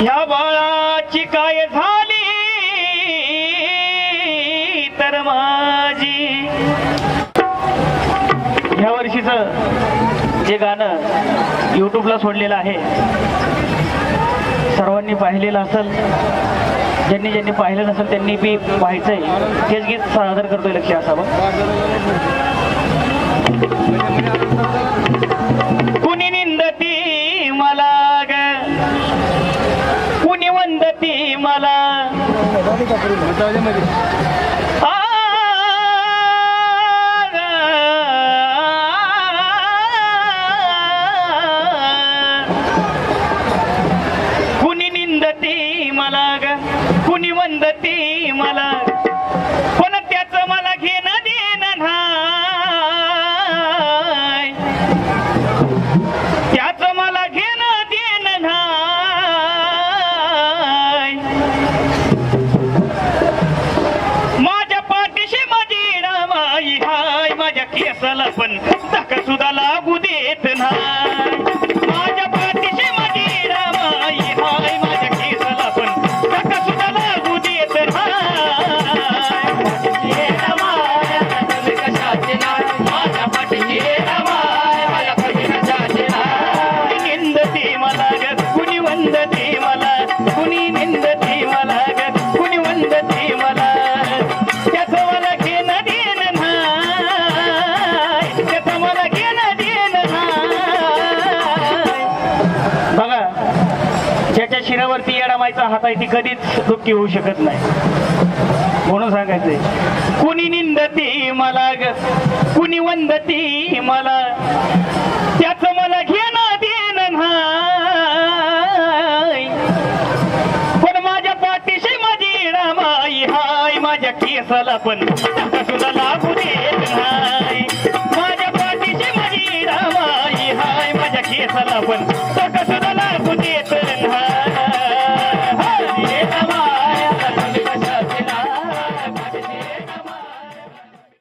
ह्या बाळाची काय झाली? तर माझी. ह्या वर्षीचं जे गाणं यूट्यूबला सोडलेलं आहे सर्वांनी पाहिलेलं असेल ज्यांनी ज्यांनी पाहिलं नसेल त्यांनी बी पाहायचंय. तेच गीत सादर करतोय लक्ष असावं कुणी निंदती मला ग? कुणी वंदती मला माझ्या केसाला पण धक्का सुद्धा लागू दे ज्याच्या शिरावरती येडामायचा हात आहे ती कधीच दुःखी होऊ शकत नाही. म्हणून सांगायचंय. कुणी निंदती मला ग कुणी वंदती मला त्याच मला घेणं देणं नाही. पण माझ्या पाठीशी माझी रामाई हाय माझ्या केसाला पण सुद्धा लागू देत नाही. माझ्या पाठीशी माझी रामाई हाय माझ्या केसाला पण सुद्धा